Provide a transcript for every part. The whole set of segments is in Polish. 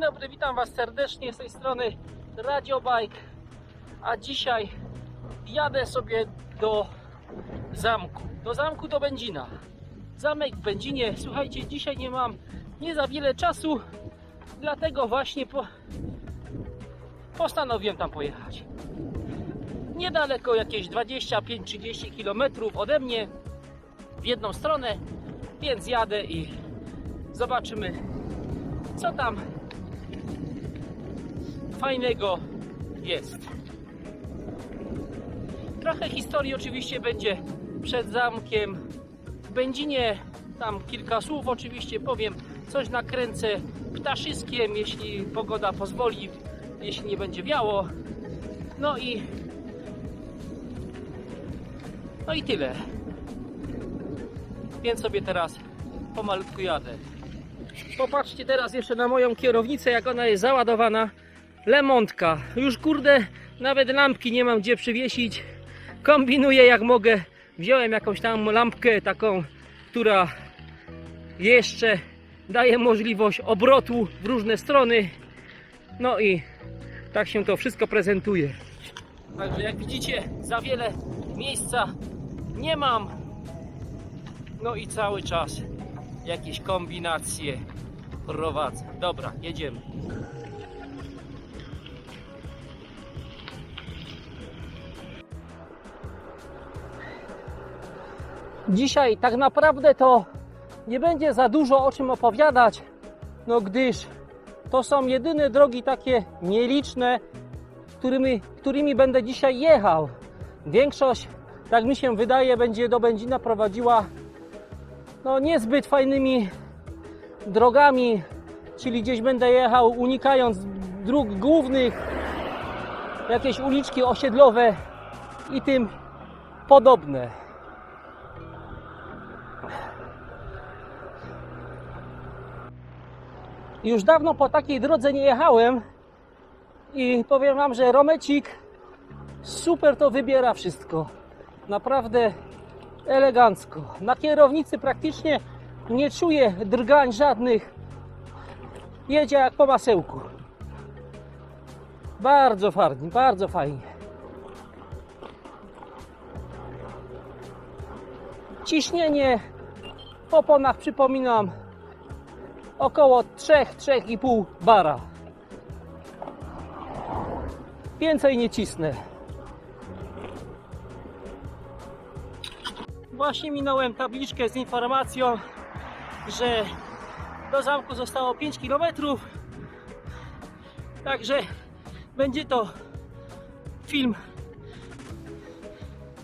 Dzień dobry, witam Was serdecznie z tej strony Radio Bike. A dzisiaj jadę sobie do zamku. Do zamku do Będzina. Zamek w Będzinie. Słuchajcie, dzisiaj nie mam nie za wiele czasu, dlatego właśnie po... postanowiłem tam pojechać. Niedaleko, jakieś 25-30 km ode mnie w jedną stronę, więc jadę i zobaczymy, co tam fajnego jest. Trochę historii oczywiście będzie przed zamkiem w Będzinie. Tam kilka słów oczywiście powiem. Coś nakręcę ptaszyskiem, jeśli pogoda pozwoli, jeśli nie będzie wiało. No i no i tyle. Więc sobie teraz pomalutku jadę. Popatrzcie teraz jeszcze na moją kierownicę, jak ona jest załadowana. Lemontka. Już kurde, nawet lampki nie mam gdzie przywiesić. Kombinuję jak mogę. Wziąłem jakąś tam lampkę taką, która jeszcze daje możliwość obrotu w różne strony. No i tak się to wszystko prezentuje. Także jak widzicie, za wiele miejsca nie mam. No i cały czas jakieś kombinacje prowadzę. Dobra, jedziemy. Dzisiaj tak naprawdę to nie będzie za dużo o czym opowiadać, no gdyż to są jedyne drogi takie nieliczne, którymi, którymi będę dzisiaj jechał. Większość, tak mi się wydaje, będzie do Będzina prowadziła no niezbyt fajnymi drogami, czyli gdzieś będę jechał unikając dróg głównych, jakieś uliczki osiedlowe i tym podobne. Już dawno po takiej drodze nie jechałem i powiem Wam, że Romecik super to wybiera wszystko. Naprawdę elegancko. Na kierownicy praktycznie nie czuję drgań żadnych. Jedzie jak po masełku. Bardzo fajnie, bardzo fajnie. Ciśnienie w oponach przypominam około 3-3,5 bara. Więcej nie cisnę. Właśnie minąłem tabliczkę z informacją, że do zamku zostało 5 km. Także będzie to film.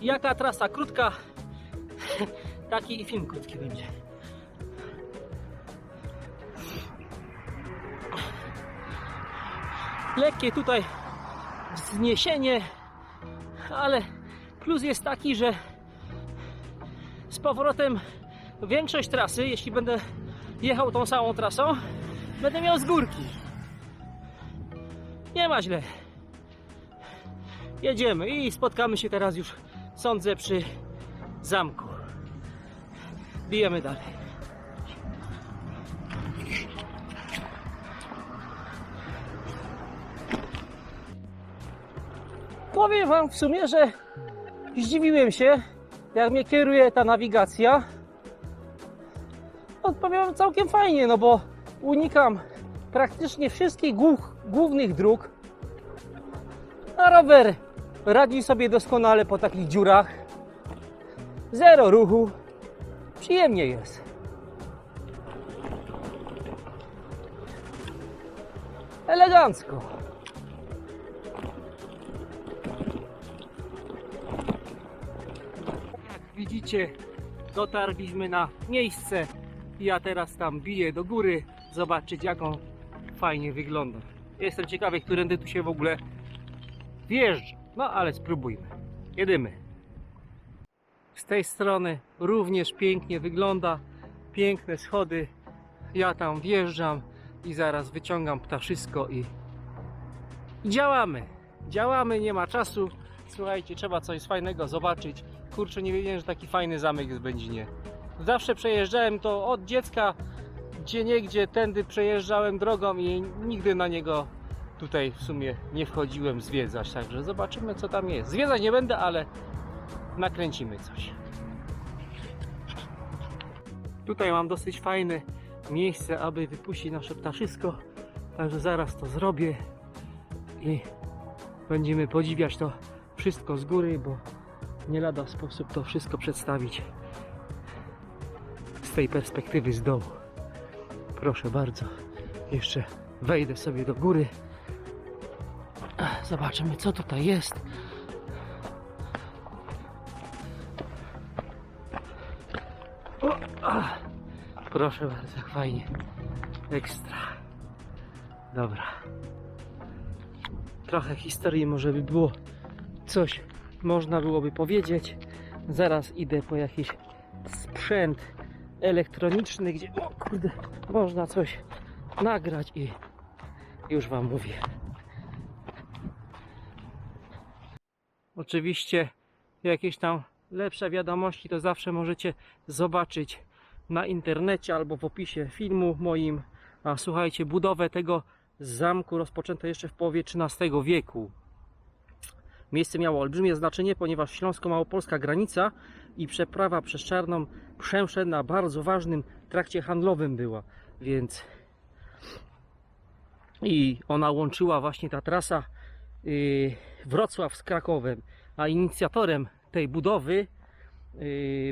Jaka trasa krótka, taki film krótki będzie. Lekkie tutaj wzniesienie, ale plus jest taki, że z powrotem większość trasy, jeśli będę jechał tą samą trasą, będę miał z górki. Nie ma źle. Jedziemy i spotkamy się teraz już, sądzę, przy zamku. Bijemy dalej. Powiem Wam w sumie, że zdziwiłem się, jak mnie kieruje ta nawigacja. Odpowiem całkiem fajnie, no bo unikam praktycznie wszystkich głów, głównych dróg. A rower radzi sobie doskonale po takich dziurach. Zero ruchu. Przyjemnie jest. Elegancko. Jak widzicie, dotarliśmy na miejsce. Ja teraz tam biję do góry, zobaczyć jak on fajnie wygląda. Jestem ciekawy, którędy tu się w ogóle wjeżdża. No ale spróbujmy. Jedymy. Z tej strony również pięknie wygląda. Piękne schody. Ja tam wjeżdżam i zaraz wyciągam ptaszysko i i działamy. Działamy, nie ma czasu. Słuchajcie, trzeba coś fajnego zobaczyć. Kurczę, nie wiedziałem, że taki fajny zamek jest w Będzinie. Zawsze przejeżdżałem to od dziecka gdzie niegdzie tędy przejeżdżałem drogą i nigdy na niego tutaj w sumie nie wchodziłem zwiedzać, także zobaczymy co tam jest. Zwiedzać nie będę, ale nakręcimy coś. Tutaj mam dosyć fajne miejsce, aby wypuścić nasze ptaszysko, także zaraz to zrobię i będziemy podziwiać to wszystko z góry, bo nie lada sposób to wszystko przedstawić z tej perspektywy z dołu. Proszę bardzo, jeszcze wejdę sobie do góry. Zobaczymy co tutaj jest. Proszę bardzo, fajnie. Ekstra. Dobra. Trochę historii może by było coś można byłoby powiedzieć. Zaraz idę po jakiś sprzęt elektroniczny, gdzie o kurde, można coś nagrać i już wam mówię. Oczywiście jakieś tam lepsze wiadomości to zawsze możecie zobaczyć na internecie albo w opisie filmu moim. A słuchajcie, budowę tego zamku rozpoczęto jeszcze w połowie XIII wieku. Miejsce miało olbrzymie znaczenie, ponieważ śląsko-małopolska granica i przeprawa przez Czarną Przemszę na bardzo ważnym trakcie handlowym była, więc i ona łączyła właśnie ta trasa yy, Wrocław z Krakowem, a inicjatorem tej budowy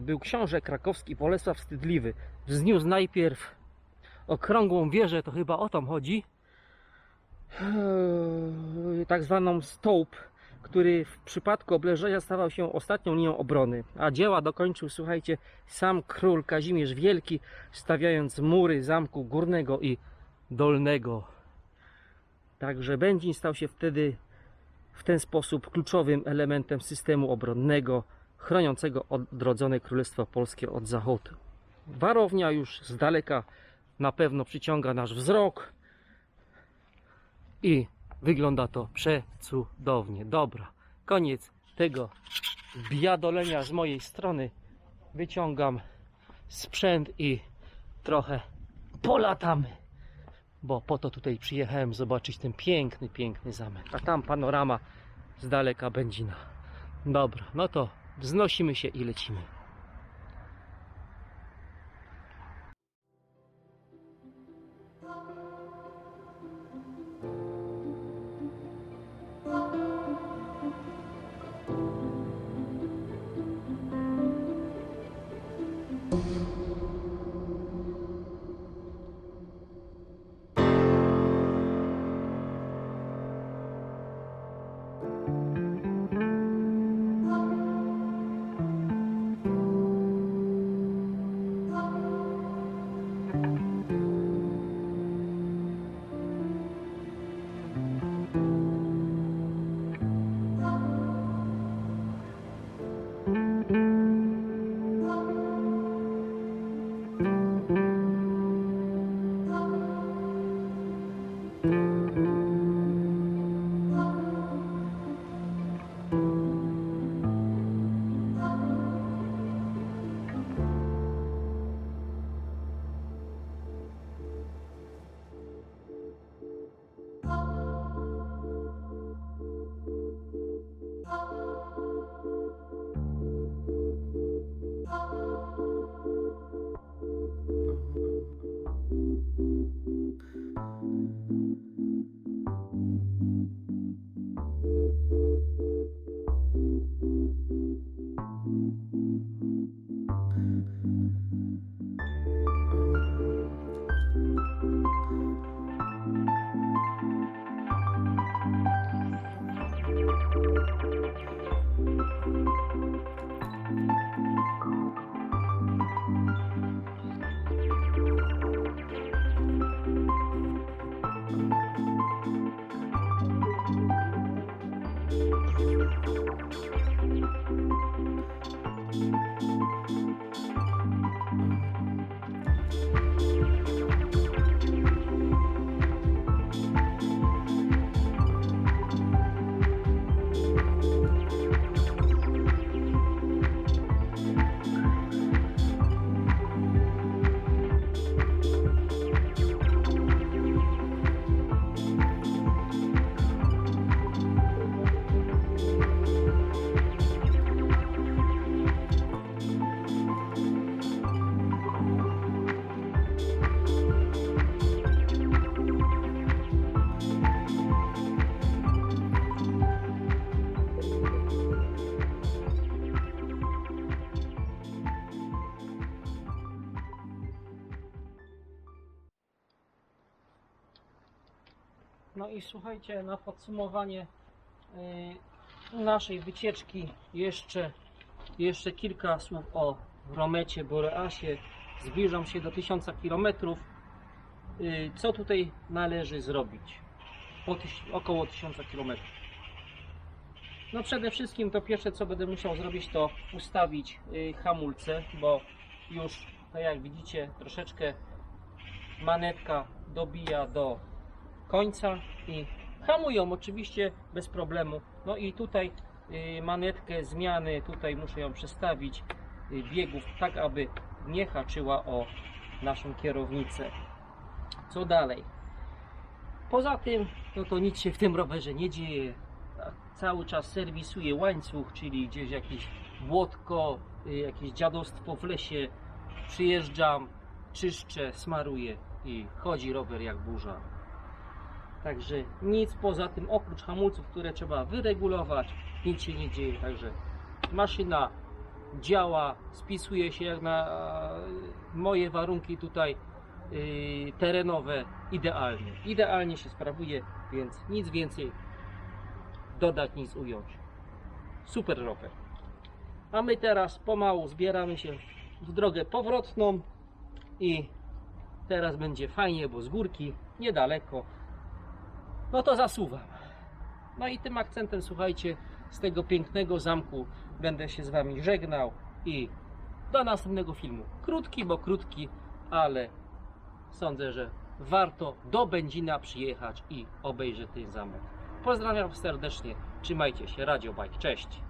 był książę krakowski Bolesław Wstydliwy. Wzniósł najpierw okrągłą wieżę, to chyba o tom chodzi, yy, tak zwaną stołp, który w przypadku obleżenia stawał się ostatnią linią obrony, a dzieła dokończył, słuchajcie, sam król Kazimierz Wielki, stawiając mury zamku górnego i dolnego. Także Będzin stał się wtedy w ten sposób kluczowym elementem systemu obronnego, chroniącego odrodzone Królestwo Polskie od zachodu. Warownia już z daleka na pewno przyciąga nasz wzrok i wygląda to przecudownie. Dobra, koniec tego biadolenia z mojej strony. Wyciągam sprzęt i trochę polatamy bo po to tutaj przyjechałem zobaczyć ten piękny, piękny zamek. A tam panorama z daleka Będzina. Dobra, no to wznosimy się i lecimy. No i słuchajcie, na podsumowanie y, naszej wycieczki jeszcze, jeszcze kilka słów o Romecie Boreasie. Zbliżam się do 1000 km. Y, Co tutaj należy zrobić? Około 1000 km. No przede wszystkim to pierwsze co będę musiał zrobić to ustawić y, hamulce, bo już tak jak widzicie troszeczkę manetka dobija do końca i hamują oczywiście bez problemu. No i tutaj y, manetkę zmiany, tutaj muszę ją przestawić y, biegów tak, aby nie haczyła o naszą kierownicę. Co dalej? Poza tym, no to nic się w tym rowerze nie dzieje. Cały czas serwisuję łańcuch, czyli gdzieś jakieś błotko, y, jakieś dziadostwo w lesie. Przyjeżdżam, czyszczę, smaruję i chodzi rower jak burza. Także nic poza tym, oprócz hamulców, które trzeba wyregulować, nic się nie dzieje. Także maszyna działa, spisuje się jak na e, moje warunki tutaj y, terenowe idealnie. Idealnie się sprawuje, więc nic więcej dodać, nic ująć. Super rower. A my teraz pomału zbieramy się w drogę powrotną i teraz będzie fajnie, bo z górki niedaleko. No to zasuwam. No i tym akcentem, słuchajcie, z tego pięknego zamku będę się z Wami żegnał i do następnego filmu. Krótki, bo krótki, ale sądzę, że warto do Będzina przyjechać i obejrzeć ten zamek. Pozdrawiam serdecznie, trzymajcie się, Radio Bike, cześć!